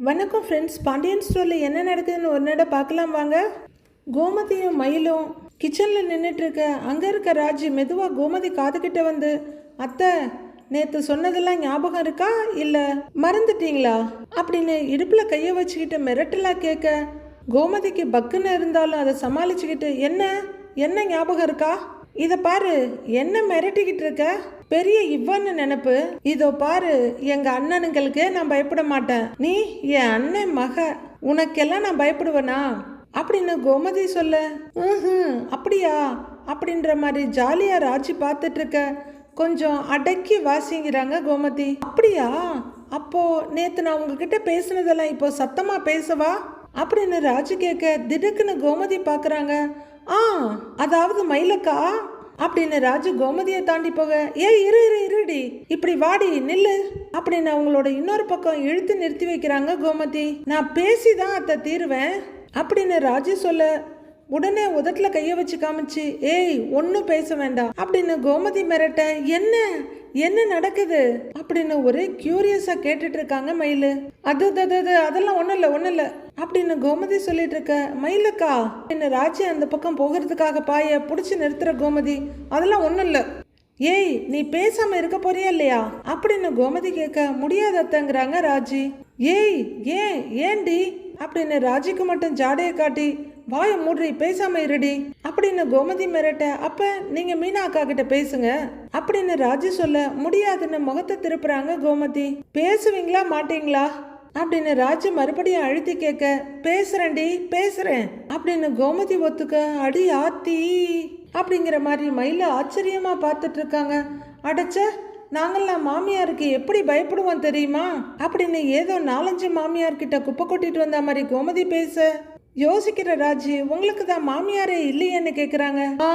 வணக்கம் ஃப்ரெண்ட்ஸ் பாண்டியன் ஸ்டோரில் என்ன நடக்குதுன்னு ஒரு நட பார்க்கலாம் வாங்க. கோமதியும் மயிலும் கிச்சனில் நின்றுட்டுருக்க அங்கே இருக்க ராஜ் மெதுவாக கோமதி காதுகிட்ட வந்து அத்தை நேற்று சொன்னதெல்லாம் ஞாபகம் இருக்கா? இல்லை மறந்துட்டீங்களா? அப்படின்னு இடுப்பில் கையை வச்சுக்கிட்டு மிரட்டலாக கேட்க கோமதிக்கு பக்குன்னு இருந்தாலும் அதை சமாளிச்சுக்கிட்டு என்ன? என்ன ஞாபகம் இருக்கா? இதை பாரு என்ன மிரட்டிக்கிட்டு இருக்க? பெரிய இவன்னு நினப்பு. இதோ பாரு எங்க அண்ணனுங்களுக்கு நான் பயப்பட மாட்டேன். நீ என் அண்ணன் மக உனக்கெல்லாம் நான் பயப்படுவேனா? அப்படின்னு கோமதி சொல்ல ம்ஹும், அப்படியா? அப்படின்ற மாதிரி ஜாலியா ராஜி பார்த்துட்டு இருக்க. கொஞ்சம் அடக்கி வாசிங்கிறாங்க கோமதி. அப்படியா? அப்போ நேத்து நான் உங்ககிட்ட பேசுனதெல்லாம் இப்போ சத்தமா பேசவா? அப்படின்னு ராஜு கேட்க திடுக்குன்னு கோமதி பார்க்குறாங்க. ஆ அதாவது மயிலக்கா? அப்படின்னு ராஜு கோமதியை தாண்டி போக ஏய் இரு இரு இருடி இப்படி வாடி நில்லு. அப்படின்னு அவங்களோட இன்னொரு பக்கம் இழுத்து நிறுத்தி வைக்கிறாங்க கோமதி. நான் பேசி தான் அத்தை தீருவேன். அப்படின்னு ராஜு சொல்ல உடனே உதட்டில் கையை வச்சு காமிச்சு ஏய் ஒன்றும் பேச வேண்டாம். அப்படின்னு கோமதி மிரட்ட என்ன என்ன நடக்குது? அப்படின்னு ஒரே கியூரியஸாக கேட்டுட்டு இருக்காங்க மயிலு. அது அது, அது அதெல்லாம் ஒன்றும் இல்லை ஒன்றும் இல்லை. அப்படின்னு கோமதி சொல்லிட்டு இருக்க? மயிலக்கா என்ன ராஜி அந்த பக்கம் போகிறதுக்காக பாய பிடிச்சி நிறுத்துற கோமதி? அதெல்லாம் ஒன்றும் இல்லை. ஏய் நீ பேசாம இருக்க போறியா இல்லையா? அப்படின்னு கோமதி கேட்க முடியாதத்தங்கிறாங்க ராஜி. ஏய் ஏன் ஏண்டி அப்படின்னு ராஜிக்கு மட்டும் ஜாடையை காட்டி வாயை மூடி பேசாம இருடி. அப்படின்னு கோமதி மிரட்ட அப்ப நீங்க மீனா அக்கா கிட்ட பேசுங்க. அப்படின்னு ராஜி சொல்ல முடியாதுன்னு முகத்தை திருப்புறாங்க கோமதி. பேசுவீங்களா மாட்டீங்களா? அப்படின்னு ராஜு மறுபடியும் அழுத்தி கேட்க பேசுறேன்டி பேசுறேன் அப்படின்னு கோமதி ஒத்துக்க அடி ஆத்தி அப்படிங்கிற மாதிரி மயில ஆச்சரியமா பார்த்துட்டு இருக்காங்க. அடைச்ச நாங்கள்லாம் மாமியாருக்கு எப்படி பயப்படுவோம் தெரியுமா? அப்படின்னு ஏதோ நாலஞ்சு மாமியார் கிட்ட குப்பை கொட்டிட்டு வந்த மாதிரி கோமதி பேச யோசிக்கிற ராஜி உங்களுக்கு தான் மாமியாரே இல்லையேன்னு கேக்குறாங்க. ஆ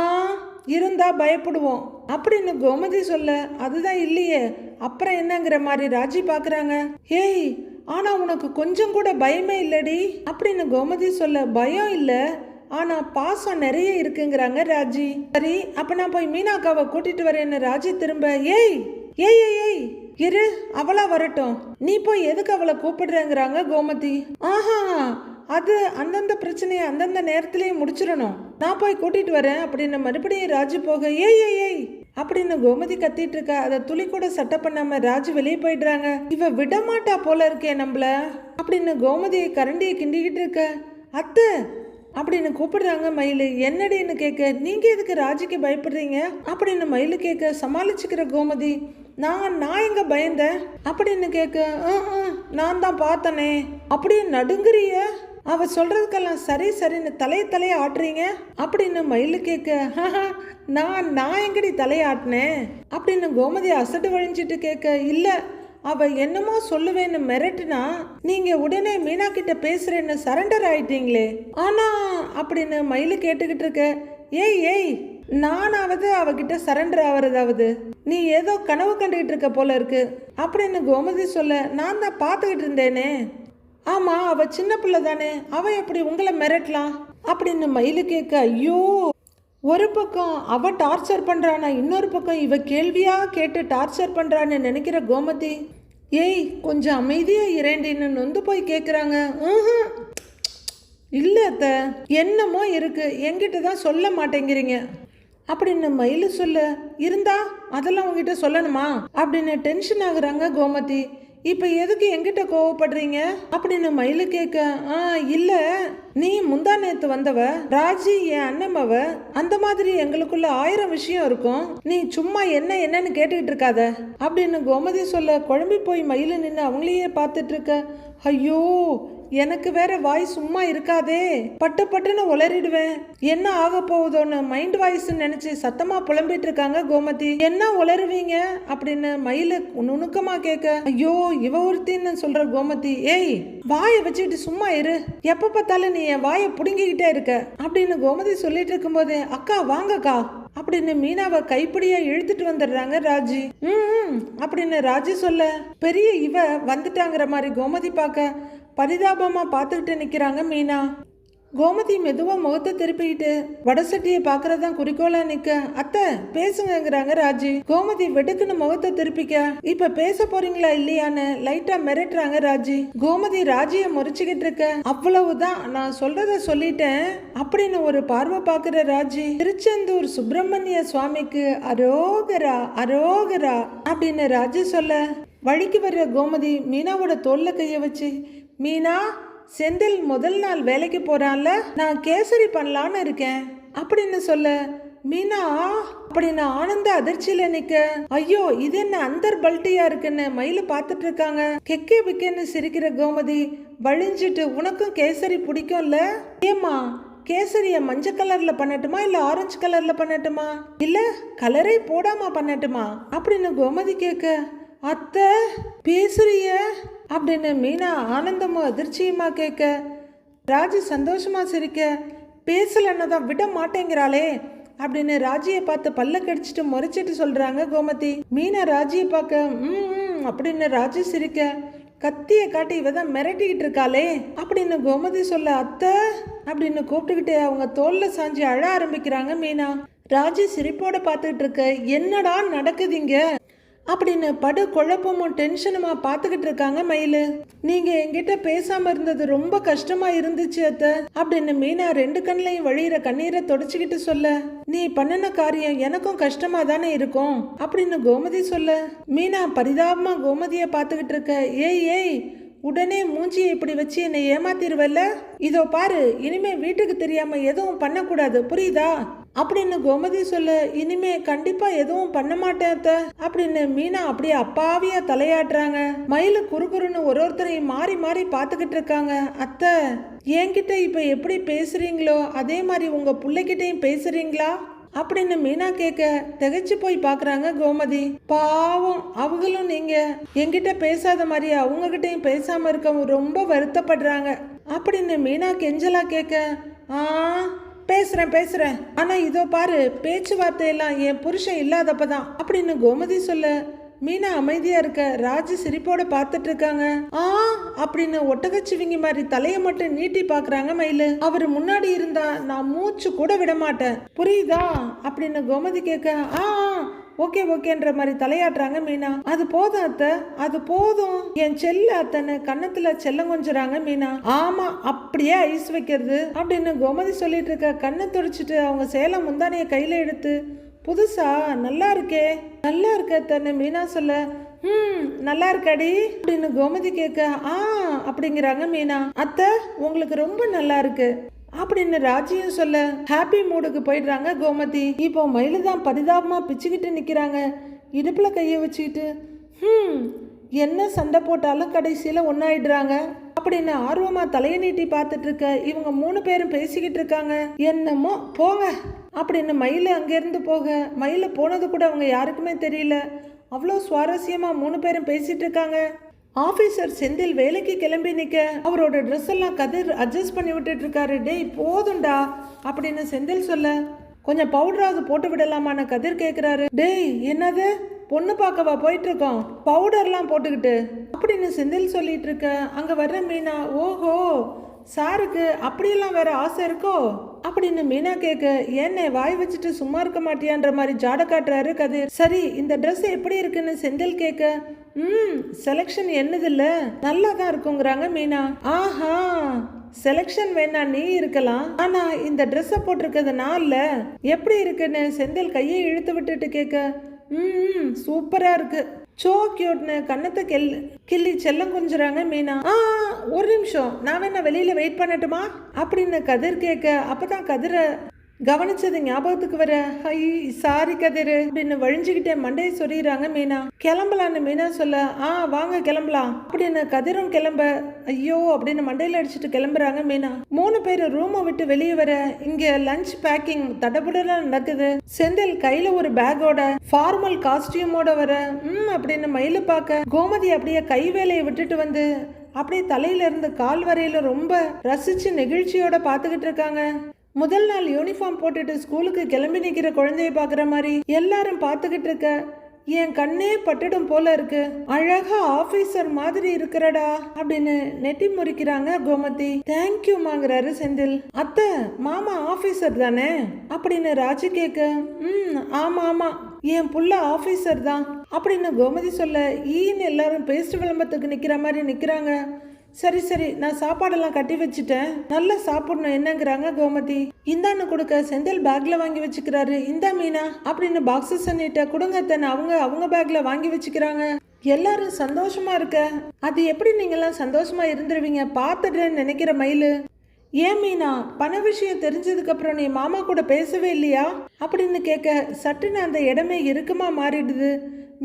இருந்தா பயப்படுவோம் அப்படின்னு கோமதி சொல்ல அதுதான் இல்லையே அப்புறம் என்னங்கிற மாதிரி ராஜி பாக்குறாங்க. ஏய் ஆனால் உனக்கு கொஞ்சம் கூட பயமே இல்லடி. அப்படின்னு கோமதி சொல்ல பயம் இல்லை. ஆனால் பாசம் நிறைய இருக்குங்கிறாங்க ராஜி. சரி அப்போ நான் போய் மீனாக்காவை கூட்டிட்டு வரேன்னு ராஜி திரும்ப ஏய் ஏய் ஏய் ஏய் இரு அவளா வரட்டும். நீ போய் எதுக்கு அவளை கூப்பிடுறேங்கிறாங்க கோமதி. ஆஹா அது அந்தந்த பிரச்சனையை அந்தந்த நேரத்திலேயே முடிச்சிடணும். நான் போய் கூட்டிட்டு வரேன். அப்படின்னு மறுபடியும் ராஜி போக ஏய் ஏய் ஏய் அப்படின்னு கோமதி கத்திட்டு இருக்க அதை துளி கூட சட்டை பண்ணாம ராஜு வெளியே போயிடுறாங்க. இவ விடமாட்டா போல இருக்கே நம்மள. அப்படின்னு கோமதியை கரண்டியை கிண்டிக்கிட்டு இருக்க. அத்தை அப்படின்னு கூப்பிடுறாங்க மயில். என்னடின்னு கேட்க நீங்க எதுக்கு ராஜிக்கு பயப்படுறீங்க? அப்படின்னு மயில் கேட்க சமாளிச்சுக்கிற கோமதி நான் நான் எங்க பயந்தேன்? அப்படின்னு கேட்க நான் தான் பார்த்தனே. அப்படியே நடுங்குறிய? அவ சொல்றதுக்கெல்லாம் சரி சரின்னு தலைய தலையை ஆட்டுறீங்க? அப்படின்னு மயில் கேட்க "ஹஹ, நான் நான் எங்கடி தலையாட்டினேன்? அப்படின்னு கோமதி அசட்டு வழிஞ்சிட்டு கேட்க இல்ல அவ என்னமோ சொல்லுவேன்னு மிரட்டுனா நீங்க உடனே மீனா கிட்ட பேசுறேன்னு சரண்டர் ஆயிட்டீங்களே. ஆனா அப்படின்னு மயிலு கேட்டுக்கிட்டு இருக்க ஏய் ஏய் நானாவது அவகிட்ட சரண்டர் ஆகிறதாவது நீ ஏதோ கனவு கண்டுகிட்டு இருக்க போல இருக்கு. அப்படின்னு கோமதி சொல்ல நான் தான் பார்த்துக்கிட்டு இருந்தேனே. ஆமா அவ சின்ன பிள்ளை தானே அவ எப்படி உங்களை மிரட்டலாம்? அப்படின்னு மயிலு கேட்க ஐயோ ஒரு பக்கம் அவ டார்ச்சர் பண்ணுறானா இன்னொரு பக்கம் இவ கேள்வியாக கேட்டு டார்ச்சர் பண்ணுறான்னு நினைக்கிற கோமதி. ஏய் கொஞ்சம் அமைதியாக இரண்டின்னு நொந்து போய் கேட்குறாங்க "ம்ஹும். இல்லை அத்த என்னமோ இருக்கு என்கிட்ட தான் சொல்ல மாட்டேங்கிறீங்க. அப்படின்னு மயில் சொல்ல இருந்தா அதெல்லாம் உங்ககிட்ட சொல்லணுமா? அப்படின்னு டென்ஷன் ஆகுறாங்க கோமதி. இப்போ எதுக்கு எங்கிட்ட கோவப்படுறீங்க? அப்படின்னு மயிலு கேட்க ஆ இல்லை. நீ முந்தா நேத்து வந்தவ ராஜி என் அண்ணமவ அந்த மாதிரி எங்களுக்குள்ள ஆயிரம் விஷயம் இருக்கும். நீ சும்மா என்ன என்னன்னு கேட்டுக்கிட்டு இருக்காத. அப்படின்னு கோமதி சொல்ல குழம்பி போய் மயிலு நின்று அவங்களையே பார்த்துட்டு இருக்க. ஐயோ எனக்கு வேற வாய் சும்மா இருக்காதே. பட்டு பட்டுன்னு உளறிடுவேன். என்ன ஆக போகுதோன்னு மைண்ட் வாய்ஸ் நினைச்சு சத்தமா புலம்பிட்டு இருக்காங்க கோமதி. என்ன உளருவீங்க அப்படின்னு மயிலு நுணுக்கமா கேட்க ஐயோ இவ ஒருத்தின்னு சொல்ற கோமதி. ஏய் வாயை வச்சுக்கிட்டு சும்மா இரு. எப்ப பார்த்தாலும் நீ என் வாயை புடுங்கிக்கிட்டே இருக்க. அப்படின்னு கோமதி சொல்லிட்டு இருக்கும்போதே அக்கா வாங்கக்கா. அப்படின்னு மீனாவை கைப்பிடியா இழுத்துட்டு வந்துடுறாங்க ராஜி. ம் ம், அப்படின்னு ராஜி சொல்ல பெரிய இவ வந்துட்டாங்கிற மாதிரி கோமதி பார்க்க பரிதாபமாக பார்த்துக்கிட்டு நிற்கிறாங்க மீனா. கோமதி மெதுவாக முகத்தை திருப்பிக்கிட்டு வடசட்டியை தான் குறிக்கோளாக நிற்க அத்தை பேசுங்கிறாங்க ராஜி. கோமதி வெடுக்குன்னு முகத்தை திருப்பிக்க இப்போ பேச போறீங்களா இல்லையான்னு லைட்டாக மிரட்டுறாங்க ராஜி. கோமதி ராஜியை முறைச்சுக்கிட்டு இருக்க அவ்வளவுதான் நான் சொல்றத சொல்லிட்டேன் அப்படின்னு ஒரு பார்வை பார்க்குற ராஜி. திருச்செந்தூர் சுப்பிரமணிய சுவாமிக்கு அரோகரா அரோகரா அப்படின்னு ராஜி சொல்ல வழிக்கு வர்ற கோமதி மீனாவோட தோல்ல கையை வச்சு மீனா செந்தில் முதல் நாள் வேலைக்கு போறான்ல? நான் கேசரி பண்ணலான்னு இருக்கேன். அப்படின்னு சொல்ல. மீனா அப்படின்னு ஆனந்த அதிர்ச்சியில நிக்க. ஐயோ இது என்ன அந்தர் பல்ட்டியா இருக்குன்னு மயில பாத்துட்டு இருக்காங்க. கெக்கே பிக்கேன்னு சிரிக்கிற கோமதி வழிஞ்சிட்டு உனக்கும் கேசரி பிடிக்கும்ல? ஏமா கேசரிய மஞ்சள் கலர்ல பண்ணட்டுமா இல்ல ஆரஞ்சு கலர்ல பண்ணட்டுமா? இல்ல கலரே போடாம பண்ணட்டுமா? அப்படின்னு கோமதி கேட்க அத்தை பேசுறிய. அப்படின்னு மீனா ஆனந்தமும் அதிர்ச்சியுமா கேட்க ராஜு சந்தோஷமா சிரிக்க பேசலன்னு தான் விட மாட்டேங்கிறாளே அப்படின்னு ராஜியை பார்த்து பல்ல கடிச்சிட்டு முறைச்சிட்டு சொல்றாங்க கோமதி. மீனா ராஜியை பார்க்க ம் ம் அப்படின்னு ராஜு சிரிக்க கத்தியை காட்டி இவ தான் மிரட்டிக்கிட்டு இருக்காளே அப்படின்னு கோமதி சொல்ல அத்தை அப்படின்னு கூப்பிட்டுக்கிட்டு அவங்க தோல்ல சாஞ்சி அழ ஆரம்பிக்கிறாங்க மீனா. ராஜி சிரிப்போட பார்த்துக்கிட்டு இருக்க என்னடா நடக்குதுங்க அப்படின்னு படு குழப்பமும் டென்ஷனுமா பார்த்துக்கிட்டு இருக்காங்க மயிலு. நீங்க என்கிட்ட பேசாம இருந்தது ரொம்ப கஷ்டமா இருந்துச்சு அத்த. அப்படின்னு மீனா ரெண்டு கண்ணையும் வழியிற கண்ணீரை தொடச்சுக்கிட்டு சொல்ல நீ பண்ணின காரியம் எனக்கும் கஷ்டமா தானே இருக்கும்? அப்படின்னு கோமதி சொல்ல மீனா பரிதாபமா கோமதியை பார்த்துக்கிட்டு இருக்க. ஏய் ஏய் உடனே மூஞ்சியை இப்படி வச்சு என்னை ஏமாத்திருவல்ல? இதோ பாரு இனிமே வீட்டுக்கு தெரியாம எதுவும் பண்ணக்கூடாது. புரியுதா? அப்படின்னு கோமதி சொல்ல இனிமே கண்டிப்பா எதுவும் பண்ண மாட்டேன் அத்தை அப்படின்னு மீனா அப்படியே அப்பாவியா தலையாட்டுறாங்க. மயிலு குறுகுறுன்னு ஒரு ஒருத்தரையும் மாறி மாறி பார்த்துக்கிட்டு இருக்காங்க. அத்தை என்கிட்ட இப்ப எப்படி பேசுறீங்களோ அதே மாதிரி உங்க பிள்ளைகிட்டையும் பேசுறீங்களா? அப்படின்னு மீனா கேட்க திகைச்சு போய் பாக்குறாங்க கோமதி. பாவம் அவங்களும் நீங்க. என்கிட்ட பேசாத மாதிரி அவங்ககிட்டயும் பேசாம இருக்க ரொம்ப வருத்தப்படுறாங்க. அப்படின்னு மீனா கெஞ்சலா கேட்க ஆ பேசுறேன் பேசுறேன். ஆனா இதோ பாரு பேச்சுவார்த்தை எல்லாம் என் புருஷன் இல்லாதப்பதான் அப்படின்னு கோமதி சொல்ல மீனா அமைதியா இருக்க ராஜு சிரிப்போட பார்த்துட்டு இருக்காங்க ஆ அப்படின்னு ஒட்டகச்சிவிங்கி மாதிரி தலைய மட்டும் நீட்டி பாக்குறாங்க மயிலு. அவரு முன்னாடி இருந்தா நான் மூச்சு கூட விட மாட்டேன். புரியுதா? அப்படின்னு கோமதி கேட்க ஆ ஓகே ஓகேன்ற மாதிரி தலையாட்டுறாங்க மீனா. அது போதும் அத்தை அது போதும். என் செல்ல அத்தனை கன்னத்துல செல்லம் கொஞ்சறாங்க மீனா. ஆமா அப்படியே ஐஸ் வைக்கிறது. அப்படின்னு கோமதி சொல்லிட்டு இருக்க கண்ணை துடிச்சிட்டு அவங்க சேலம் முந்தானைய கையில எடுத்து புதுசா நல்லா இருக்கே. நல்லா இருக்க தன்னை மீனா சொல்ல. ம் நல்லா இருக்காடி. அப்படின்னு கோமதி கேட்க ஆ அப்படிங்கிறாங்க மீனா. அத்தை உங்களுக்கு ரொம்ப நல்லா இருக்கு. அப்படின்னு ராஜியும் சொல்ல? ஹாப்பி மூடுக்கு போயிடுறாங்க கோமதி. இப்போ மயிலு தான் பரிதாபமா பிச்சுக்கிட்டு நிற்கிறாங்க இடுப்புல கையை வச்சுக்கிட்டு ம் என்ன சண்டை போட்டாலும் கடைசியில் ஒன்றாயிடுறாங்க அப்படின்னு ஆர்வமாக தலையை நீட்டி பார்த்துட்டு இருக்க இவங்க மூணு பேரும் பேசிக்கிட்டு இருக்காங்க. என்னமோ போங்க. அப்படின்னு மயில் அங்கேருந்து போக மயில் போனது கூட அவங்க யாருக்குமே தெரியல. அவ்வளோ சுவாரஸ்யமாக மூணு பேரும் பேசிகிட்டு இருக்காங்க. ஆஃபீஸர் செந்தில் வேலைக்கு கிளம்பி நிற்க அவரோட ட்ரெஸ் எல்லாம் கதிர் அட்ஜஸ்ட் பண்ணி விட்டுட்டு இருக்காரு. டேய் போதும்டா அப்படின்னு செந்தில் சொல்ல. கொஞ்சம் பவுடராவது போட்டு விடலாமான்னு கதிர் கேட்குறாரு டேய் என்னது? பொண்ணு பார்க்கவா போயிட்டு இருக்கோம் பவுடர்லாம் போட்டுக்கிட்டு அப்படின்னு செந்தில் சொல்லிட்டு இருக்க. அங்கே வர்ற மீனா ஓஹோ சாருக்கு அப்படியெல்லாம் வேற ஆசை இருக்கோ? அப்படின்னு மீனா கேட்க ஏன்னே வாய் வச்சுட்டு சும்மா இருக்க மாட்டியான்ற மாதிரி ஜாட காட்டுறாரு கதிர். சரி இந்த ட்ரெஸ் எப்படி இருக்குன்னு செந்தில் கேட்க ம் செலெக்ஷன் என்னதில்ல? நல்லா தான் இருக்குங்கிறாங்க மீனா. ஆஹா செலெக்ஷன் வேணா நீ இருக்கலாம். ஆனா இந்த ட்ரெஸ்ஸை போட்டிருக்கிறது நான் இல்ல. எப்படி இருக்குன்னு செந்தில் கையை இழுத்து விட்டுட்டு கேட்க ம் சூப்பரா இருக்கு. சோ கியூட்னு கண்ணத்தை கெல் கிள்ளி செல்லம் குஞ்சுறாங்க மீனா. ஆ ஒரு நிமிஷம். நான் வேணா வெளியில வெயிட் பண்ணட்டுமா? அப்படின்னு கதிர் கேட்க அப்பதான் கதிரை கவனிச்சது ஞாபகத்துக்கு வர ஐ சாரி கதிரு அப்படின்னு வழிஞ்சுக்கிட்டே மண்டையை சொல்லிடுறாங்க மீனா. கிளம்பலான்னு மீனா சொல்ல ஆ வாங்க கிளம்பலாம். அப்படின்னு கதிரும் கிளம்ப ஐயோ அப்படின்னு மண்டையில் அடிச்சுட்டு கிளம்புறாங்க மீனா. மூணு பேர் ரூமை விட்டு வெளியே வர இங்க லஞ்ச் பேக்கிங் தடபுடலாம் நடக்குது. செந்தில் கையில ஒரு பேக்கோட ஃபார்மல் காஸ்டியூமோட வர ம் அப்படின்னு மயில பார்க்க கோமதி அப்படியே கை வேலையை விட்டுட்டு வந்து அப்படியே தலையில இருந்து கால் வரையில ரொம்ப ரசிச்சு நெகிழ்ச்சியோட பார்த்துக்கிட்டு இருக்காங்க. முதல் நாள் யூனிஃபார்ம் போட்டுட்டு ஸ்கூலுக்கு கிளம்பி நிற்கிற குழந்தைய பார்க்குற மாதிரி எல்லாரும் பார்த்துக்கிட்டு இருக்க. என் கண்ணே பட்டுடும் போல இருக்கு. அழகா ஆபீசர் மாதிரி இருக்கிறடா அப்படின்னு நெட்டி முறிக்கிறாங்க கோமதி. தேங்க்யூமாங்கிறாரு செந்தில். அத்தை மாமா ஆபீசர் தானே? அப்படின்னு ராஜி கேக்க ம் ஆமா ஆமா. என் புள்ள ஆபீசர் தான். அப்படின்னு கோமதி சொல்ல ஈன்னு எல்லாரும் பேஸ்ட் விளம்பரத்துக்கு நிக்கிற மாதிரி நிக்கிறாங்க. சரி சரி நான் சாப்பாடெல்லாம் கட்டி வச்சுட்டேன். நல்லா சாப்பிடணும் என்னங்கிறாங்க கோமதி. இந்தான்னு கொடுக்க செந்தில் பேக்ல வாங்கி வச்சுக்கிறாரு. இந்தா மீனா அப்படின்னு பாக்ஸஸ் நீட்ட கொடுங்க தன் அவங்க அவங்க பேக்ல வாங்கி வச்சுக்கிறாங்க. எல்லாரும் சந்தோஷமா இருக்க. அது எப்படி நீங்கெல்லாம் சந்தோஷமா இருந்துருவீங்க? பார்த்துடுறேன்னு நினைக்கிற மயில். ஏன் மீனா பண விஷயம் தெரிஞ்சதுக்கு அப்புறம் நீ மாமா கூட பேசவே இல்லையா? அப்படின்னு கேட்க சட்டுன்னு அந்த இடமே இருக்குமா மாறிடுது.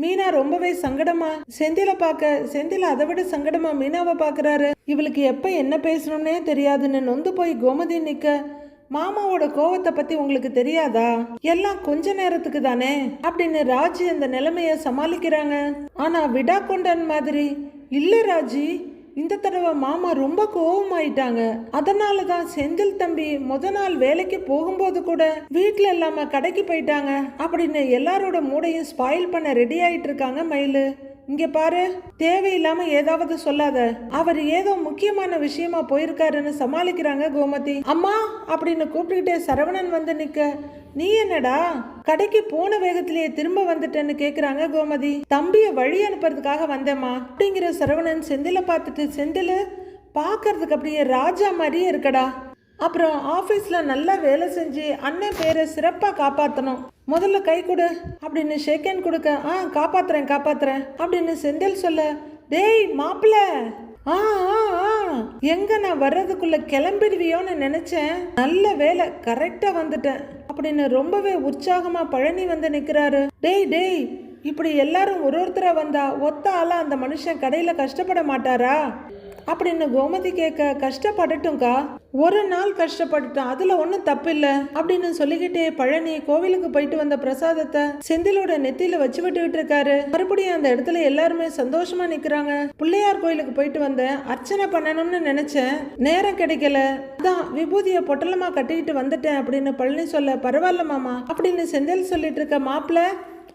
மீனா ரொம்பவே சங்கடமா? செந்தில பார்க்க செந்தில அதை விட சங்கடமா மீனாவை பார்க்கறாரு. இவளுக்கு எப்ப என்ன பேசணும்னே தெரியாதுன்னு நொந்து போய் கோமதி நிக்க. மாமாவோட கோவத்தை பத்தி உங்களுக்கு தெரியாதா? எல்லாம் கொஞ்ச நேரத்துக்கு தானே? அப்படின்னு ராஜி அந்த நிலைமைய சமாளிக்கிறாங்க. ஆனா விடா கொண்டன் மாதிரி. இல்ல ராஜி. இந்த தடவை மாமா ரொம்ப கோவமாயிட்டாங்க. அதனால தான் செந்தில் தம்பி முத நாள் வேலைக்கு போகும்போது கூட வீட்டில் இல்லாம கடைக்கு போயிட்டாங்க. அப்படின்னு எல்லாரோட மூடையும் ஸ்பாயில் பண்ண ரெடி ஆயிட்டு இருக்காங்க மயிலு. இங்க பாரு தேவையில்லாம ஏதாவது சொல்லாத. அவர் ஏதோ முக்கியமான விஷயமா போயிருக்காருன்னு சமாளிக்கிறாங்க கோமதி. அம்மா அப்படின்னு கூப்பிட்டுக்கிட்டே சரவணன் வந்து நிக்க. நீ என்னடா? கடைக்கு போன வேகத்திலேயே திரும்ப வந்துட்டேன்னு கேக்குறாங்க கோமதி. தம்பிய வழி அனுப்புறதுக்காக வந்தேம்மா அப்படிங்கிற சரவணன் செந்தில பார்த்துட்டு செந்தில பார்க்கறதுக்கு அப்படியே ராஜா மாதிரியே இருக்கடா. அப்புறம் ஆஃபீஸில் நல்லா வேலை செஞ்சு அண்ணன் பேரை சிறப்பாக காப்பாற்றணும் முதல்ல கை கொடு அப்படின்னு ஷேக்கன் கொடுக்க ஆ காப்பாத்துறேன் காப்பாத்துறேன் அப்படின்னு செந்தில் சொல்ல டேய் மாப்பிள்ள. ஆ ஆ ஆ. எங்க நான் வர்றதுக்குள்ள கிளம்பிடுவியோன்னு நினைச்சேன். நல்ல வேலை கரெக்டா வந்துட்டேன் அப்படின்னு ரொம்பவே உற்சாகமா பழனி வந்து நிக்கிறாரு. டேய் டேய் இப்படி எல்லாரும் ஒரு ஒருத்தரை வந்தா ஒத்த ஆளா அந்த மனுஷன் கடையில கஷ்டப்பட மாட்டாரா? அப்படின்னு கோமதி கேட்க கஷ்டப்படட்டும்க்கா. ஒரு நாள் கஷ்டப்பட்டுட்டான் அதுல ஒன்றும் தப்பில்லை அப்படின்னு சொல்லிக்கிட்டே பழனி கோவிலுக்கு போயிட்டு வந்த பிரசாதத்தை செந்திலோட நெத்தியில வச்சு விட்டுக்கிட்டு இருக்காரு. மறுபடியும் அந்த இடத்துல எல்லாருமே சந்தோஷமா நிக்கிறாங்க. பிள்ளையார் கோயிலுக்கு போயிட்டு வந்தேன் அர்ச்சனை பண்ணணும்னு நினைச்சேன். நேரம் கிடைக்கல. அதான் விபூதியை பொட்டலமா கட்டிக்கிட்டு வந்துட்டேன் அப்படின்னு பழனி சொல்ல பரவாயில்ல மாமா அப்படின்னு செந்தில் சொல்லிட்டு இருக்க மாப்பிள்ள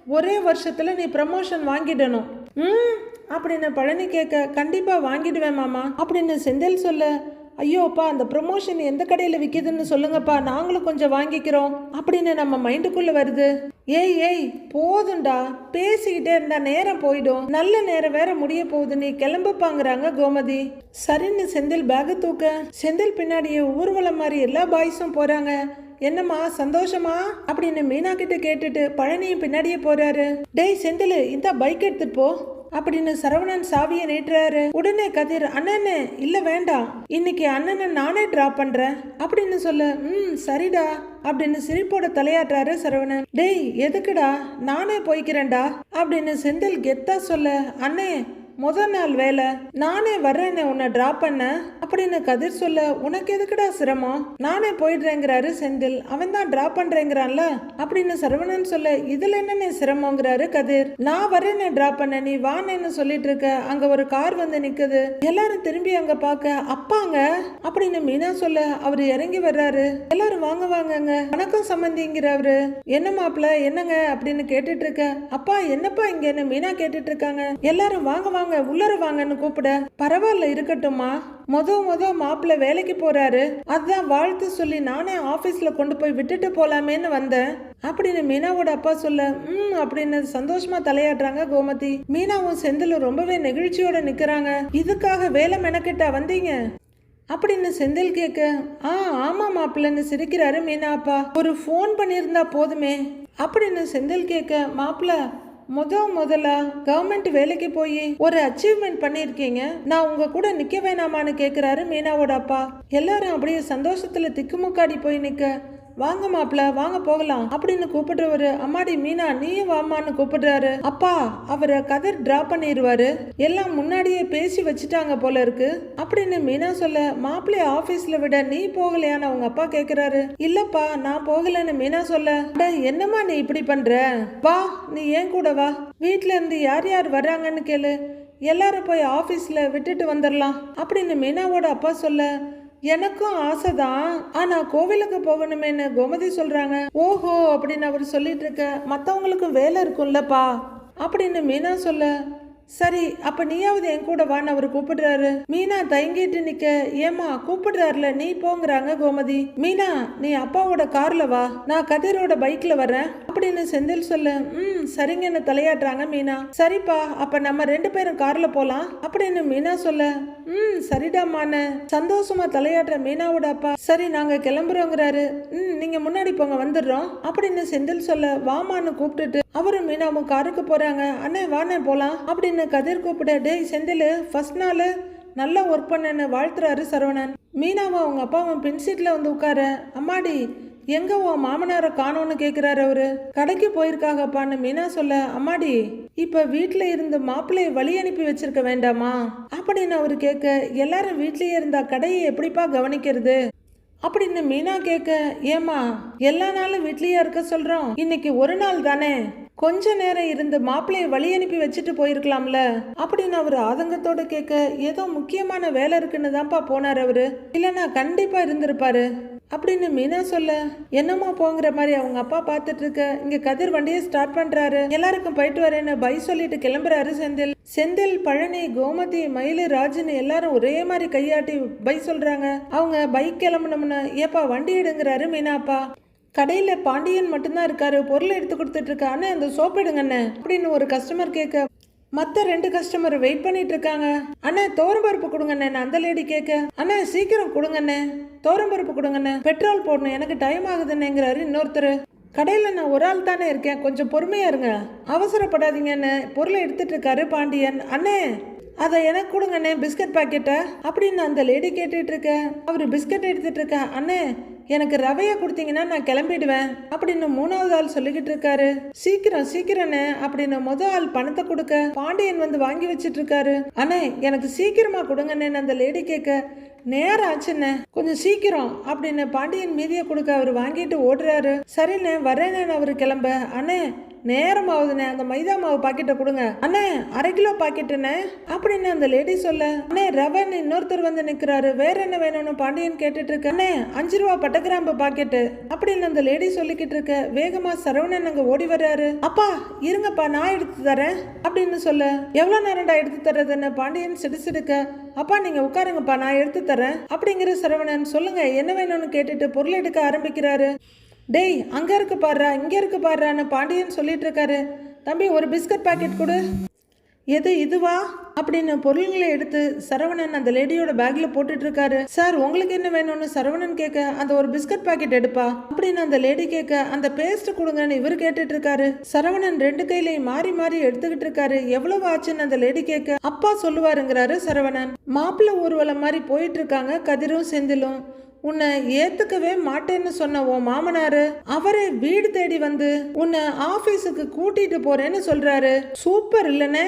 ஒரே வருஷத்துல நீ ப்ரமோஷன் வாங்கிடணும். ம் அப்படின்னு பழனி கேட்க கண்டிப்பாக வாங்கிடுவேன் மாமா. அப்படின்னு செந்தில் சொல்ல ஐயோப்பா அந்த ப்ரொமோஷன் எந்த கடையில் விற்கிதுன்னு சொல்லுங்கப்பா நாங்களும் கொஞ்சம் வாங்கிக்கிறோம். அப்படின்னு நம்ம மைண்டுக்குள்ளே வருது. ஏய் ஏய் போதும்டா பேசிக்கிட்டே இருந்தா நேரம் போயிடும். நல்ல நேரம் வேற முடிய போகுது நீ கிளம்பப்பாங்கிறாங்க கோமதி. சரின்னு செந்தில் பேக தூக்க செந்தில் பின்னாடியே ஊர்வலம் மாதிரி எல்லா பாய்ஸும் போறாங்க. என்னம்மா சந்தோஷமா? அப்படின்னு மீனா கிட்ட கேட்டுட்டு பழனியும் பின்னாடியே போறாரு. டேய் செந்தில் இந்த பைக் எடுத்துட்டு போ. அப்படின்னு சரவணன் சாவியை நீட்டுறாரு உடனே கதிர் அண்ணனே இல்ல வேண்டாம். இன்னைக்கு அண்ணனை நானே டிராப் பண்றேன். அப்படின்னு சொல்ல ம் சரிடா. அப்படின்னு சிரிப்போட தலையாட்டுறாரு சரவணன். டேய் எதுக்குடா? நானே போய்க்கிறேன்டா. அப்படின்னு செந்தில் கெத்தா சொல்ல அண்ணே முத நாள் வேலை நானே வர்றேன்னு உன்னை டிராப் பண்ண. அப்படின்னு கதிர் சொல்ல உனக்கு எதுக்குடா சிரமம்? நானே போயிடுறேங்கிறாரு செந்தில். அவன் தான் டிராப் பண்றேங்கிறான்ல? அப்படின்னு சரவணன் சொல்ல இதுல என்னன்னு சிரமங்கிறாரு கதிர்? நான் வரேன்னு டிராப் பண்ண நீ வானேன்னு சொல்லிட்டு இருக்க. அங்க ஒரு கார் வந்து நிக்குது. எல்லாரும் திரும்பி அங்க பாக்க அப்பாங்க? அப்படின்னு மீனா சொல்ல அவர் இறங்கி வர்றாரு. எல்லாரும் வாங்க வாங்கங்க. வணக்கம் சம்பந்திங்கிறவரு. என்ன மாப்பிள்ள என்னங்க? அப்படின்னு கேட்டுட்டு இருக்க அப்பா என்னப்பா இங்கன்னு மீனா கேட்டுட்டு இருக்காங்க. எல்லாரும் வாங்க வாங்க உள்ளர வாங்கன்னு கூப்பிட. பரவாயில்ல இருக்கட்டும்மா. மொத மொத மாப்பிள்ள வேலைக்கு போறாரு. அதான் வாழ்த்து சொல்லி நானே ஆபீஸ்ல கொண்டு போய் விட்டுட்டு போலாமேன்னு வந்தேன். அப்படின்னு மீனாவோட அப்பா சொல்ல ம் அப்படின்னு சந்தோஷமா தலையாடுறாங்க கோமதி. மீனாவும் செந்திலும் ரொம்பவே நெகிழ்ச்சியோட நிக்கிறாங்க. இதுக்காக வேலை மெனக்கிட்டா வந்தீங்க? அப்படின்னு செந்தில் கேட்க ஆ ஆமா மாப்பிள்ளன்னு சிரிக்கிறாரு மீனா அப்பா. ஒரு ஃபோன் பண்ணியிருந்தா போதுமே. அப்படின்னு செந்தில் கேட்க மாப்பிள்ள முத முதலா கவர்மெண்ட் வேலைக்கு போய் ஒரு அச்சீவ்மெண்ட் பண்ணியிருக்கீங்க நான் உங்க கூட நிக்க வேணாமான்னு கேக்குறாரு மீனாவோட அப்பா. எல்லாரும் அப்படியே சந்தோஷத்துல திக்குமுக்காடி போய் நிக்க. வாங்க மாப்பிள வாங்க போகலாம் அப்படின்னு கூப்பிடுறவரு. அம்மாடி மீனா நீயும் வாமான்னு கூப்பிடுறாரு. அப்பா அவரை கதர் டிரா பண்ணிடுவாரு எல்லாம் முன்னாடியே பேசி வச்சுட்டாங்க போல இருக்கு. அப்படின்னு மீனா சொல்ல மாப்பிள்ளைய ஆபீஸ்ல விட நீ போகலையான்னு அவங்க அப்பா கேக்குறாரு. இல்லப்பா நான் போகலன்னு மீனா சொல்ல "அட, என்னம்மா நீ இப்படி பண்ற? வா நீ ஏன் கூட வா. வீட்ல இருந்து யார் யார் வர்றாங்கன்னு கேளு. எல்லாரும் போய் ஆபீஸ்ல விட்டுட்டு வந்துடலாம் அப்படின்னு மீனாவோட அப்பா சொல்ல எனக்கும் ஆசைதான். ஆனா கோவிலுக்கு போகணுமேன்னு கோமதி சொல்றாங்க. ஓஹோ அப்படின்னு அவர் சொல்லிட்டு இருக்க மத்தவங்களுக்கும் வேலை இருக்கும்லப்பா. அப்படின்னு மீனா சொல்ல சரி அப்ப நீயாவது என் கூட வான்னு அவர் கூப்பிடுறாரு. மீனா தயங்கிட்டு நிக்க. ஏமா கூப்பிடுறாருல நீ போங்கிறாங்க கோமதி. மீனா நீ அப்பாவோட கார்ல வா. நான் கதிரோட பைக்ல வர்றேன். அப்படின்னு செந்தில் சொல்லு. ம் சரிங்கன்னு தலையாட்டுறாங்க மீனா. சரிப்பா அப்ப நம்ம ரெண்டு பேரும் கார்ல போலாம். அப்படின்னு மீனா சொல்ல. ம் சரிடாமான சந்தோஷமா தலையாட்டுற மீனாவோட அப்பா. சரி நாங்க கிளம்புறோங்கிறாரு. ம் நீங்க முன்னாடி போங்க வந்துடுறோம். அப்படின்னு செந்தில் சொல்ல. வாமான்னு கூப்பிட்டுட்டு அவரும் மீனாவும் காருக்கு போறாங்க. அண்ணே வாண்ணே போலாம். அப்படின்னு கதிர் கூப்பிட டேய் செந்தில் ஃபர்ஸ்ட் நாள் நல்லா ஒர்க் பண்ணேன்னு வாழ்த்துறாரு சரவணன். மீனாவை அவங்க அப்பாவும் பின் சீட்டில் வந்து உட்கார அம்மாடி எங்கே உன் மாமனாரை காணோன்னு கேட்குறாரு அவரு. கடைக்கு போயிருக்காகப்பான்னு மீனா சொல்ல அம்மாடி இப்போ வீட்டில் இருந்து மாப்பிள்ளையை வழி அனுப்பி வச்சிருக்க வேண்டாமா? அப்படின்னு அவர் கேட்க எல்லாரும் வீட்லேயே இருந்தா கடையை எப்படிப்பா கவனிக்கிறது? அப்படின்னு மீனா கேட்க ஏமா எல்லா நாளும் வீட்லேயே இருக்க சொல்கிறோம் இன்னைக்கு ஒரு நாள் தானே? கொஞ்ச நேரம் இருந்து மாப்பிள்ளையை வழி அனுப்பி வச்சுட்டு போயிருக்கலாம்ல? அப்படின்னு அவர் ஆதங்கத்தோட கேட்க ஏதோ முக்கியமான வேலை இருக்குன்னு தான்ப்பா போனார் அவரு. இல்லைன்னா கண்டிப்பா இருந்திருப்பாரு. அப்படின்னு மீனா சொல்ல என்னம்மா போங்கிற மாதிரி அவங்க அப்பா பார்த்துட்டு இருக்க இங்க கதிர் வண்டியை ஸ்டார்ட் பண்றாரு. எல்லாருக்கும் போயிட்டு வரேன்னு பை சொல்லிட்டு கிளம்புறாரு செந்தில். செந்தில் பழனி கோமதி மயிலு ராஜுன்னு எல்லாரும் ஒரே மாதிரி கையாட்டி பை சொல்றாங்க. அவங்க பைக் கிளம்பணும்னு ஏப்பா வண்டி எடுங்கிறாரு மீனாப்பா. கடையில் பாண்டியன் மட்டும்தான் இருக்காரு. பொருள் எடுத்து கொடுத்துட்டு அண்ணே அந்த சோப் எடுங்கண்ணே அப்படின்னு ஒரு கஸ்டமர் கேட்க மற்ற ரெண்டு கஸ்டமர் வெயிட் பண்ணிட்டு இருக்காங்க. அண்ணே தோரம்பருப்பு கொடுங்கண்ணே நான் அந்த லேடி கேட்க அண்ணே சீக்கிரம் கொடுங்கண்ணே தோரம்பருப்பு கொடுங்கண்ணே பெட்ரோல் போடணும் எனக்கு டைம் ஆகுதுன்னேங்கிறாரு இன்னொருத்தர். கடையில் நான் ஒரு ஆள் தானே இருக்கேன் கொஞ்சம் பொறுமையாக இருங்க. அவசரப்படாதீங்கன்னு பொருளை எடுத்துட்டு இருக்காரு பாண்டியன். அண்ணே அதை எனக்கு கொடுங்கண்ணே பிஸ்கட் பாக்கெட்டை அப்படின்னு அந்த லேடி கேட்டுட்டு இருக்க. அவர் பிஸ்கட் எடுத்துட்டு இருக்க. அண்ணே எனக்கு ரவையை கொடுத்தீங்கன்னா நான் கிளம்பிடுவேன் அப்படின்னு மூணாவது ஆள் சொல்லிக்கிட்டு இருக்காரு. சீக்கிரம் சீக்கிரன்னு அப்படின்னு முத ஆள் பணத்தை கொடுக்க பாண்டியன் வந்து வாங்கி வச்சிட்டு இருக்காரு. அண்ணே எனக்கு சீக்கிரமா கொடுங்கண்ணே அந்த லேடி கேட்க நேரம் ஆச்சுண்ணே. கொஞ்சம் சீக்கிரம் அப்படின்னு பாண்டியன் மீதியை கொடுக்க அவர் வாங்கிட்டு ஓடுறாரு. சரிண்ணே வரேனே அவரு கிளம்ப. அண்ணே நேரம் ஆகுதுண்ணே அந்த மைதா மாவு பாக்கெட்டை கொடுங்க. அண்ணே அரை கிலோ பாக்கெட்டுண்ணே அப்படின்னு அந்த லேடி சொல்ல? அண்ணே ரவன் இன்னொருத்தர் வந்து நிக்கிறாரு. வேற என்ன வேணும்னு பாண்டியன் கேட்டுட்டு இருக்க அண்ணே அஞ்சு ரூபா பட்டகிராம்பு பாக்கெட்டு அப்படின்னு அந்த லேடி சொல்லிக்கிட்டு இருக்க? வேகமா சரவணன் அங்க ஓடி வர்றாரு. அப்பா இருங்கப்பா நான் எடுத்து தரேன். அப்படின்னு சொல்ல. எவ்வளவு நேரம்டா எடுத்து தர்றதுன்னு பாண்டியன் சிடுசிடுக்க. அப்பா நீங்க உட்காருங்கப்பா நான் எடுத்து தரேன் அப்படிங்கிற சரவணன் சொல்லுங்க என்ன வேணும்னு கேட்டுட்டு பொருள் எடுக்க ஆரம்பிக்கிறாரு. டேய் அங்கே இருக்கு பாடுறா இங்கே இருக்கு பாடுறான்னு பாண்டியன் சொல்லிட்டு இருக்காரு தம்பி ஒரு பிஸ்கட் பாக்கெட் கொடு. எது இதுவா? அப்படின்னு பொருள்களை எடுத்து சரவணன் அந்த லேடியோட பேக்ல போட்டுட்டு இருக்காரு சார் உங்களுக்கு என்ன வேணும்னு சரவணன் கேட்க அந்த ஒரு பிஸ்கட் பாக்கெட் எடுப்பா அப்படின்னு அந்த லேடி கேட்க அந்த பேஸ்ட் கொடுங்கன்னு இவர் கேட்டுட்டு இருக்காரு சரவணன் ரெண்டு கையிலையும் மாறி மாறி எடுத்துக்கிட்டு இருக்காரு எவ்வளவு ஆச்சுன்னு அந்த லேடி கேட்க அப்பா சொல்லுவாருங்கிறாரு சரவணன். மாப்பிள்ளை ஊர்வலம் மாதிரி போயிட்டு இருக்காங்க கதிரும் செந்திலும். உன்னை ஏத்துக்கவே மாட்டேன்னு சொன்ன உன் மாமனாரு அவரே வீடு தேடி வந்து உன்னை ஆபீஸுக்கு கூட்டிட்டு போறேன்னு சொல்றாரு. சூப்பர் இல்லனே?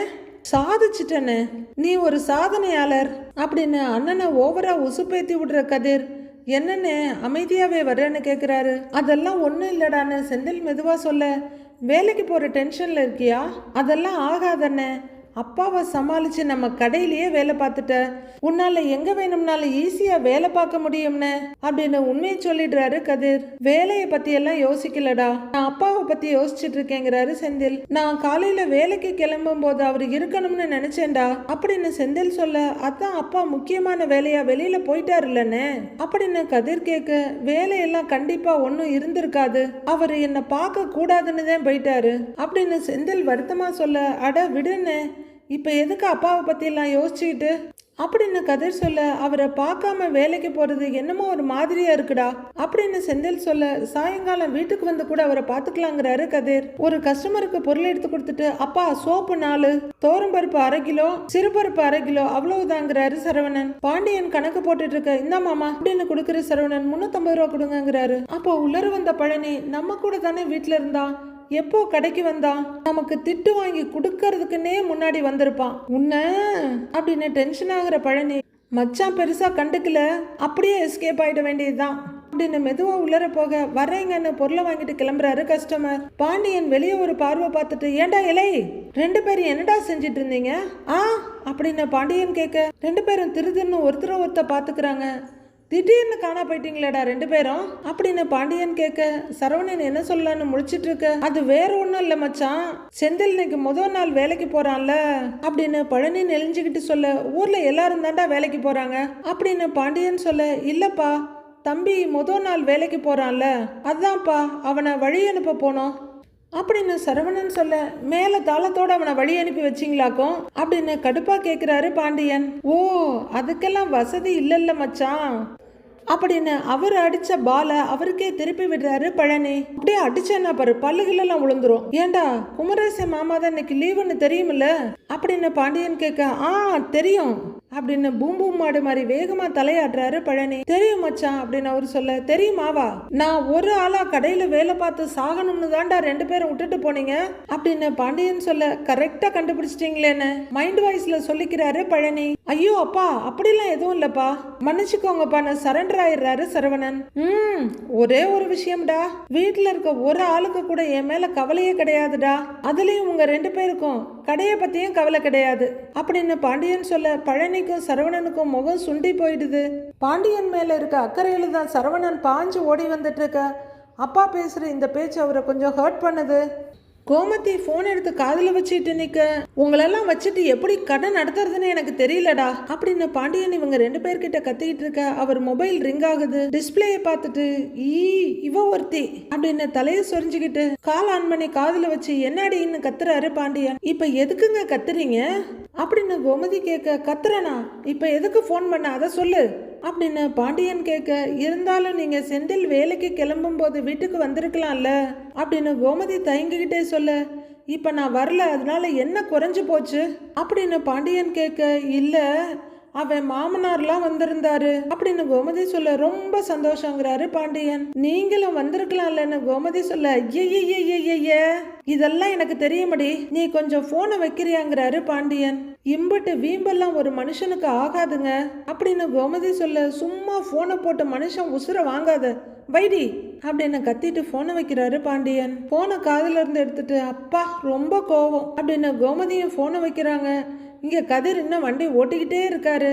சாதிச்சிட்டனே. நீ ஒரு சாதனையாளர். அப்படின்னு அண்ணனை ஓவரா உசுப்பேத்தி விடுற கதிர் என்னண்ணே அமைதியாவே வர்றேன்னு கேக்குறாரு. அதெல்லாம் ஒன்றும் இல்லடான்னு செந்தில் மெதுவா சொல்ல வேலைக்கு போற டென்ஷன்ல இருக்கியா? அதெல்லாம் ஆகாதண்ணே. அப்பாவை சமாளித்து நம்ம கடையிலேயே வேலை பார்த்துட்ட. உன்னால் எங்கே வேணும்னாலும் ஈஸியாக வேலை பார்க்க முடியும்னு அப்படின்னு உண்மையை சொல்லிடுறாரு கதிர். வேலையை பற்றியெல்லாம் யோசிக்கலடா. நான் அப்பாவை பற்றி யோசிச்சுட்டு இருக்கேங்கிறாரு செந்தில். நான் காலையில் வேலைக்கு கிளம்பும் போது அவர் இருக்கணும்னு நினச்சேன்டா. அப்படின்னு செந்தில் சொல்ல அதான் அப்பா முக்கியமான வேலையாக வெளியில் போயிட்டார் போயிட்டாருல்லண்ணே. அப்படின்னு கதிர் கேட்க வேலையெல்லாம் கண்டிப்பாக ஒன்றும் இருந்திருக்காது. அவர் என்னை பார்க்க கூடாதுன்னு தான் போயிட்டாரு. அப்படின்னு செந்தில் வருத்தமாக சொல்ல அட விடுன்னு இப்போ எதுக்கு அப்பாவை பற்றிலாம் யோசிச்சுக்கிட்டு? அப்படின்னு கதிர் சொல்ல அவரை பார்க்காம வேலைக்கு போகிறது என்னமோ ஒரு மாதிரியா இருக்குடா அப்படின்னு செந்தில் சொல்ல சாயங்காலம் வீட்டுக்கு வந்து கூட அவரை பார்த்துக்கலாங்கிறாரு கதிர். ஒரு கஸ்டமருக்கு பொருள் எடுத்து கொடுத்துட்டு அப்பா சோப்பு நாலு தோரம்பருப்பு அரை கிலோ சிறுபருப்பு அரை கிலோ அவ்வளவுதாங்கிறாரு சரவணன். பாண்டியன் கணக்கு போட்டுட்டு இருக்க இந்த மாமா அப்படின்னு கொடுக்குற சரவணன் முன்னூத்தம்பது ரூபா கொடுங்கிறாரு அப்போ உள்ளர வந்த பழனி நம்ம கூட தானே வீட்டில் இருந்தான். எப்போ கடைக்கு வந்தான் நமக்கு திட்டு வாங்கி கொடுக்கறதுக்குன்னே முன்னாடி வந்திருப்பான். உன்ன? அப்படின்னு டென்ஷன் ஆகுற பழனி. மச்சான் பெருசா கண்டுக்கல. அப்படியே எஸ்கேப் ஆயிட வேண்டியதுதான். அப்படின்னு மெதுவா உள்ளர போக வரேங்கன்னு பொருளை வாங்கிட்டு கிளம்புறாரு கஸ்டமர் பாண்டியன் வெளியே ஒரு பார்வை பார்த்துட்டு ஏண்டா இலை? ரெண்டு பேரும் என்னடா செஞ்சிட்டு இருந்தீங்க? ஆ? அப்படின்னு பாண்டியன் கேட்க ரெண்டு பேரும் திருதுன்னு ஒருத்தர ஒருத்தர் பாத்துக்கிறாங்க திடீர்னு காணா போயிட்டீங்களேடா ரெண்டு பேரும். அப்படின்னு பாண்டியன் கேட்க சரவணன் என்ன சொல்லலான்னு முடிச்சிட்டு இருக்க அது வேற ஒன்றும் இல்லை மச்சான். செந்தில் இன்னைக்கு முதல் நாள் வேலைக்கு போறான்ல. அப்படின்னு பழனி நெளிஞ்சுக்கிட்டு சொல்ல ஊர்ல எல்லாரும் தாண்டா வேலைக்கு போறாங்க. அப்படின்னு பாண்டியன் சொல்ல இல்லப்பா தம்பி முதல் நாள் வேலைக்கு போறான்ல. அதான்ப்பா அவனை வழி அனுப்ப போனோம். அப்படின்னு சரவணன் சொல்ல மேல தாளத்தோட அவனை வழி அனுப்பி வச்சிங்களாக்கும்? அப்படின்னு கடுப்பா கேக்குறாரு பாண்டியன். ஓ அதுக்கெல்லாம் வசதி இல்லல்ல மச்சான். அப்படின்னு அவர் அடிச்ச பாலை அவருக்கே திருப்பி விடுறாரு பழனி. அப்படியே அடிச்சேன்னா பாரு பல்லுகளெல்லாம் விழுந்துரும் ஏண்டா குமரேச மாமா தான் இன்னைக்கு லீவுன்னு தெரியுமில்ல? அப்படின்னு பாண்டியன் கேட்க ஆ தெரியும். அப்படின்னு பூம் பூம் மாடு மாதிரி வேகமா தலையாடுறாரு பழனி. தெரியும் மச்சான் அப்படின்னு அவர் சொல்ல தெரியுமாவா நான் ஒரு ஆளா கடையில வேலை பார்த்து சாகணும்னு தாண்டா ரெண்டு பேரும் விட்டுட்டு போனீங்க? அப்படின்னு பாண்டியன் சொல்ல கரெக்டா கண்டுபிடிச்சிட்டீங்களேன்னு மைண்ட் வாய்ஸ்ல சொல்லிக்கிறாரு பழனி. ஐயோ அப்பா அப்படிலாம் எதுவும் இல்லப்பா. மன்னிச்சுக்கோங்கப்பா நான் சரண்டர் ஆயிடுறாரு சரவணன். ம் ஒரே ஒரு விஷயம்டா. வீட்டுல இருக்க ஒரு ஆளுக்கு கூட என் மேல கவலையே கிடையாதுடா. அதுலயும் உங்க ரெண்டு பேருக்கும் கடையை பத்தியும் கவலை கிடையாது. அப்படின்னு பாண்டியன் சொல்ல பழனிக்கும் சரவணனுக்கும் முகம் சுண்டி போயிடுது. பாண்டியன் மேல இருக்க அக்கறையில தான் சரவணன் பாஞ்சு ஓடி வந்துட்டு இருக்க. அப்பா பேசுற இந்த பேச்சு அவரை கொஞ்சம் ஹர்ட் பண்ணுது. கோமதி ஃபோன் எடுத்து காதில் வச்சுட்டு நிற்க உங்களெல்லாம் வச்சுட்டு எப்படி கடை நடத்துறதுன்னு எனக்கு தெரியலடா அப்படின்னு பாண்டியன் இவங்க ரெண்டு பேர்கிட்ட கத்திக்கிட்டு இருக்க. அவர் மொபைல் ரிங் ஆகுது. டிஸ்பிளேயை பார்த்துட்டு ஈ இவ ஒருத்தி அப்படின்னு தலையை சொரிஞ்சுக்கிட்டு கால் ஆன் பண்ணி காதில் வச்சு என்னடின்னு கத்துறாரு பாண்டியன். இப்போ எதுக்குங்க கத்துறீங்க? அப்படின்னு கோமதி கேட்க கத்துறேனா? இப்போ எதுக்கு ஃபோன் பண்ண? அதை சொல்லு. அப்படின்னு பாண்டியன் கேட்க இருந்தாலும் நீங்க செந்தில் வேலைக்கு கிளம்பும் போது வீட்டுக்கு வந்திருக்கலாம்ல? அப்படின்னு கோமதி தயங்கிக்கிட்டே சொல்ல இப்ப நான் வரல அதனால என்ன குறைஞ்சு போச்சு? அப்படின்னு பாண்டியன் கேட்க இல்லை அவன் மாமனார்லாம் வந்திருந்தாரு. அப்படின்னு கோமதி சொல்ல ரொம்ப சந்தோஷங்கிறாரு பாண்டியன். நீங்களும் வந்திருக்கலாம்லன்னு கோமதி சொல்ல ஐய இதெல்லாம் எனக்கு தெரியுமடி. நீ கொஞ்சம் போனை வைக்கிறியாங்கிறாரு பாண்டியன். இம்பட்டு வீம்பெல்லாம் ஒரு மனுஷனுக்கு ஆகாதுங்க. அப்படின்னு கோமதி சொல்ல சும்மா போனை போட்டு மனுஷன் உசுர வாங்காத. வைடி அப்படின்னு கத்திட்டு போனை வைக்கிறாரு பாண்டியன். போனை காதுல இருந்து எடுத்துட்டு அப்பா ரொம்ப கோவம். அப்படின்னு கோமதியும் போனை வைக்கிறாங்க. இங்கே கதிர் இன்னும் வண்டி ஓட்டிக்கிட்டே இருக்காரு.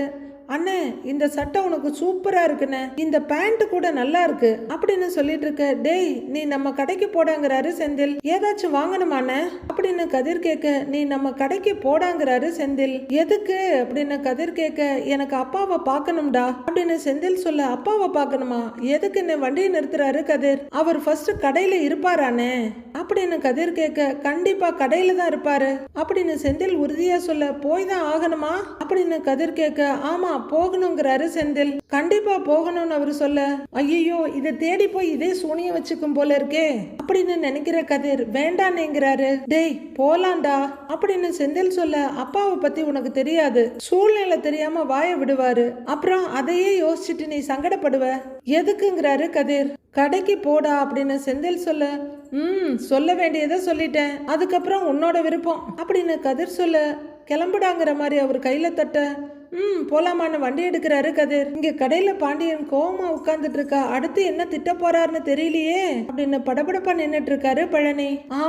அண்ணே இந்த சட்டை உனக்கு சூப்பரா இருக்குண்ணே. இந்த பேண்ட் கூட நல்லா இருக்கு. அப்படின்னு சொல்லிட்டு இருக்க டேய் நீ நம்ம கடைக்கு போடாங்கிறாரு செந்தில். ஏதாச்சும் வாங்கணுமாண்ணே அப்படின்னு கதிர் கேட்க நீ நம்ம கடைக்கு போடாங்கிறாரு செந்தில். எதுக்கு? அப்படின்னு கதிர் கேட்க எனக்கு அப்பாவை பார்க்கணும்டா. அப்படின்னு செந்தில் சொல்ல அப்பாவை பார்க்கணுமா? எதுக்குன்னு வண்டியை நிறுத்துறாரு கதிர்? அவர் ஃபர்ஸ்ட் கடையில இருப்பாரானே அப்படின்னு கதிர் கேட்க கண்டிப்பா கடையில தான் இருப்பாரு. அப்படின்னு செந்தில் உறுதியா சொல்ல போய் தான் ஆகணுமா? அப்படின்னு கதிர் கேட்க ஆமா போகணுங்கிறாரு செந்தில். கண்டிப்பா போகணும்னு அவர் சொல்ல. ஐயோ இதை தேடி போய் இதே சூனியம் வச்சுக்கும் போல இருக்கே. அப்படின்னு நினைக்கிற கதிர் வேண்டானேங்கிறாரு. டேய் போலாண்டா அப்படின்னு செந்தில் சொல்ல அப்பாவை பத்தி உனக்கு தெரியாது. சூழ்நிலை தெரியாம வாய விடுவாரு. அப்புறம் அதையே யோசிச்சுட்டு நீ சங்கடப்படுவ. எதுக்குங்கிறாரு கதிர். கடைக்கு போடா அப்படின்னு செந்தில் சொல்ல ம் சொல்ல வேண்டியதை சொல்லிட்டேன். அதுக்கப்புறம் உன்னோட விருப்பம். அப்படின்னு கதிர் சொல்ல கிளம்புடாங்கிற மாதிரி அவர் கையில தட்ட ம் போலாமான்னு வண்டி எடுக்கிறாரு கதிர். இங்க கடையில பாண்டியன் கோவமா உட்கார்ந்துட்டு இருக்கா அடுத்து என்ன திட்ட போறாருன்னு தெரியலையே. அப்படின்னு படபடப்பா நின்னுட்டு இருக்காரு பழனி. ஆ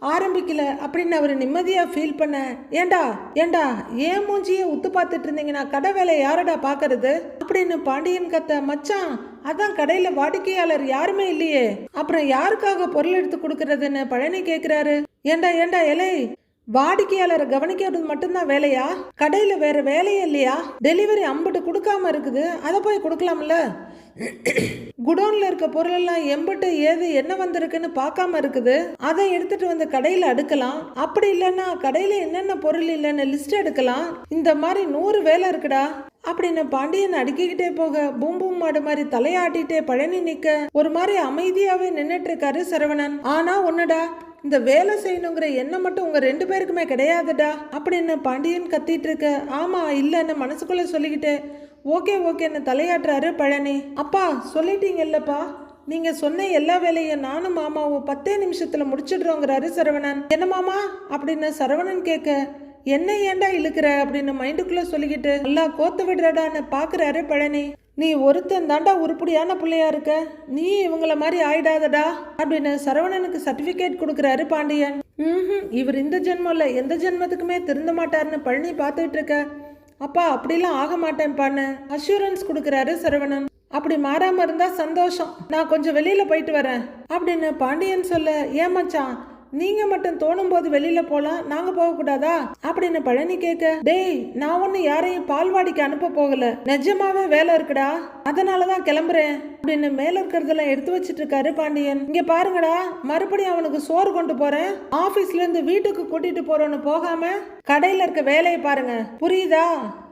ஆரம்பிக்கல. அப்படின்னு அவர் நிம்மதியா ஃபீல் பண்ண. ஏண்டா ஏண்டா ஏன் மூஞ்சியே உத்து பார்த்துட்டு இருந்தீங்கன்னா கடை வேலை யாரடா பாக்குறது அப்படின்னு பாண்டியன் கத்த மச்சான் அதான் கடையில வாடிக்கையாளர் யாருமே இல்லையே. அப்புறம் யாருக்காக பொருள் எடுத்து கொடுக்கறதுன்னு பழனி கேக்குறாரு. ஏண்டா ஏண்டா எலை வாடிக்கையாளரை கவனிக்கிறது மட்டும்தான் வேலையா? கடையில வேற வேலையே இல்லையா? டெலிவரி அம்பிட்டு கொடுக்காம இருக்குது. அதை போய் கொடுக்கலாம்ல? குடோன்ல இருக்க பொருளெல்லாம் எம்பிட்டு ஏது என்ன வந்திருக்குன்னு பார்க்காம இருக்குது. அதை எடுத்துட்டு வந்து கடையில அடுக்கலாம். அப்படி இல்லைன்னா கடையில என்னென்ன பொருள் இல்லைன்னு லிஸ்ட் எடுக்கலாம். இந்த மாதிரி நூறு வேலை இருக்குடா. அப்படின்னு பாண்டியன் அடுக்கிக்கிட்டே போக பூம் பூம் மாடு மாதிரி தலையாட்டிட்டே பழனி நிக்க ஒரு மாதிரி அமைதியாவே நின்னுட்டு இருக்காரு சரவணன். ஆனா ஒன்னுடா இந்த வேலை செய்யணுங்கிற எண்ணம் மட்டும் உங்கள் ரெண்டு பேருக்குமே கிடையாதுடா. அப்படின்னு பாண்டியன் கத்திட்டு இருக்க? ஆமா இல்லைன்னு மனசுக்குள்ளே சொல்லிக்கிட்டு ஓகே ஓகேன்னு தலையாட்டுறாரு பழனி. அப்பா சொல்லிட்டீங்கல்லப்பா. நீங்க சொன்ன எல்லா வேலையும் நானும் மாமாவும் பத்தே நிமிஷத்துல முடிச்சிடுறோங்கிறாரு சரவணன். என்ன மாமா? அப்படின்னு சரவணன் கேட்க என்ன ஏன்டா இழுக்கிற? அப்படின்னு மைண்டுக்குள்ள சொல்லிக்கிட்டு நல்லா கோத்து விடுறடான்னு பாக்குறாரு பழனி. நீ ஒருத்தன் தாண்டா உருப்படியான பிள்ளையா இருக்க? நீ இவங்கள மாதிரி ஆயிடாதடா அப்படின்னு சரவணனுக்கு சர்டிபிகேட் கொடுக்குறாரு பாண்டியன். ம் இவர் இந்த ஜென்மம் எந்த ஜென்மத்துக்குமே திருந்த மாட்டாருன்னு பழனி பார்த்துட்டு இருக்க. அப்பா அப்படிலாம் ஆக மாட்டேன்ப்பான்னு அஷூரன்ஸ் கொடுக்குறாரு சரவணன். அப்படி மாறாம இருந்தா சந்தோஷம். நான் கொஞ்சம் வெளியில போயிட்டு வரேன் அப்படின்னு பாண்டியன் சொல்ல ஏமாச்சான் நீங்கள் நீங்க மட்டும் தோணும் போது வெளியில போலாம் நாங்க போக கூடாதா அப்படின்னு பழனி கேட்க டேய் நான் ஒன்றும் யாரையும் பால்வாடிக்கு அனுப்ப போகல. நிஜமாவே வேலை இருக்குடா. அதனாலதான் கிளம்புறேன். அப்படின்னு மேல இருக்கிறதெல்லாம் எடுத்து வச்சிட்டு இருக்காரு பாண்டியன். இங்க பாருங்கடா மறுபடியும் அவனுக்கு சோறு கொண்டு போறேன். ஆபீஸ்ல இருந்து வீட்டுக்கு கூட்டிட்டு போறோன்னு போகாம கடையில இருக்க வேலையை பாருங்க. புரியுதா?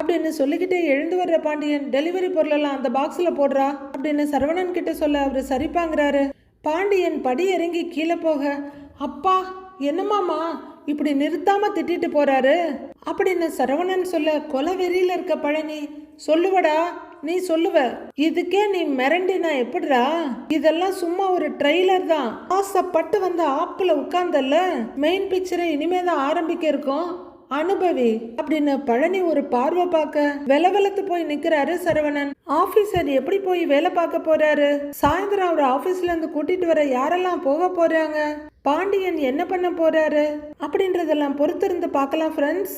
அப்படின்னு சொல்லிக்கிட்டே எழுந்து வர்ற பாண்டியன் டெலிவரி பொருளெல்லாம் அந்த பாக்ஸ்ல போடுறா. அப்படின்னு சரவணன் கிட்ட சொல்ல அவரு சரிப்பாங்கிறாரு. பாண்டியன் படி இறங்கி கீழே போக அப்பா என்னமாமா இப்படி நிறுத்தாம திட்டிட்டு போறாரு? அப்படின்னு சரவணன் சொல்ல கொலை வெறியில இருக்க பழனி. சொல்லுவடா நீ சொல்லுவ. இதுக்கே நீ மிரண்டினா எப்படிடா? இதெல்லாம் சும்மா ஒரு ட்ரெய்லர் தான். ஆசைப்பட்டு வந்த ஆப்புல உட்கார்ந்தல்ல. மெயின் பிக்சரை இனிமே தான் ஆரம்பிக்க இருக்கோம். அனுபவி அப்படின்னு பழனி ஒரு பார்வை பார்க்க வெலவெலத்து போய் நிக்கிறாரு சரவணன். ஆபீசர் எப்படி போய் வேலை பார்க்க போறாரு? சாயந்தரம் அவர் ஆபீஸ்ல இருந்து கூட்டிட்டு வர யாரெல்லாம் போக போறாங்க? பாண்டியன் என்ன பண்ண போறாரு? அப்படின்றதெல்லாம் பொறுத்திருந்து பார்க்கலாம் ஃப்ரெண்ட்ஸ்